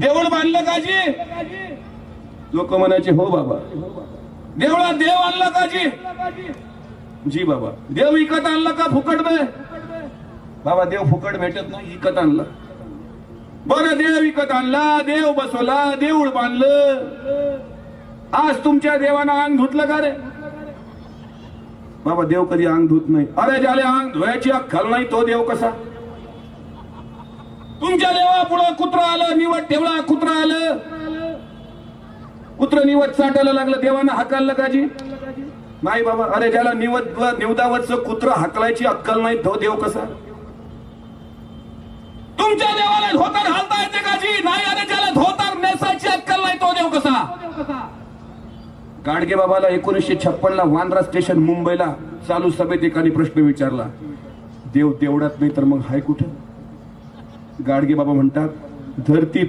देऊळ बांधलं काजी लोक म्हणायचे हो बाबा. देवळा देव आणला काजी जी? बाबा. देव विकत आणला का फुकट बे बाबा देव फुकट भेटत नाही विकत आणला. बरं देव विकत आणला देव बसवला देऊळ बांधलं. आज तुमच्या देवानं अंग धुतलं का रे? बाबा देव कधी अंग धुत नाही. अरे ज्याला अंग धुवायची अक्कल नाही तो देव कसा? तुमच्या देवा पुढं कुत्रा आलं निवड ठेवला कुत्र आलं. कुत्र निवड चाटायला लागलं देवानं हाकाललं काजी नाही बाबा अरे ज्याला निवद निवदावरच कुत्र हाकलायची अक्कल नाही तो देव कसा? तुमच्या देवाला धोतर हालता येते काजी नाही अरे ज्याला धोतर नेसायची अक्कल नाही तो देव कसा? गाडगे बाबाला एकोणीसशे छप्पन ला वांद्रा स्टेशन मुंबईला चालू सभेत एकाने प्रश्न विचारला. देव तेवढ्यात नाही तर मग हाय कुठं? गाडगे बाबा म्हणतात धरती